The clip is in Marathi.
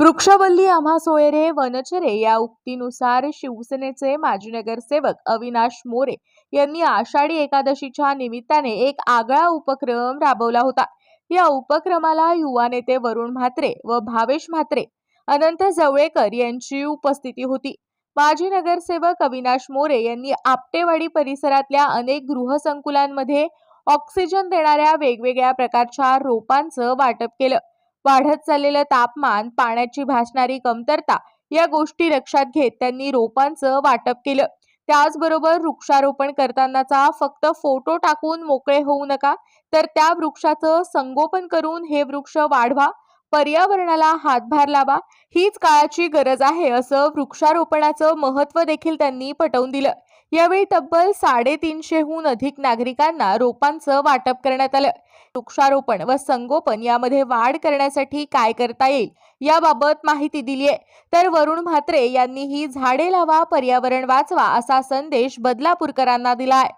वृक्षवल्ली आम्हा सोयरे वनचरे या उक्तीनुसार शिवसेनेचे माजी नगरसेवक अविनाश मोरे यांनी आषाढी एकादशीच्या निमित्ताने एक आगळा उपक्रम राबवला होता. या उपक्रमाला युवा नेते वरुण म्हात्रे व भावेश म्हात्रे अनंत जवळेकर यांची उपस्थिती होती. माजी नगरसेवक अविनाश मोरे यांनी आपटेवाडी परिसरातल्या अनेक गृहसंकुलांमध्ये ऑक्सिजन देणाऱ्या वेगवेगळ्या प्रकारच्या रोपांचं वाटप केलं. वाढत चाललेलं तापमान पाण्याची भासणारी कमतरता या गोष्टी लक्षात घेत त्यांनी रोपांचं वाटप केलं. त्याचबरोबर वृक्षारोपण करतानाचा फक्त फोटो टाकून मोकळे होऊ नका तर त्या वृक्षाचं संगोपन करून हे वृक्ष वाढवा. पर्यावरणाला हातभार लावा. हीच काळाची गरज आहे असं वृक्षारोपणाचं महत्त्व देखील त्यांनी पटवून दिलं. यावेळी तब्बल साडेतीनशेहून अधिक नागरिकांना रोपांचं वाटप करण्यात आलं. वृक्षारोपण व संगोपन यामध्ये वाढ करण्यासाठी काय करता येईल याबाबत माहिती दिली आहे. तर वरुण म्हात्रे यांनीही झाडे लावा पर्यावरण वाचवा असा संदेश बदलापूरकरांना दिला आहे.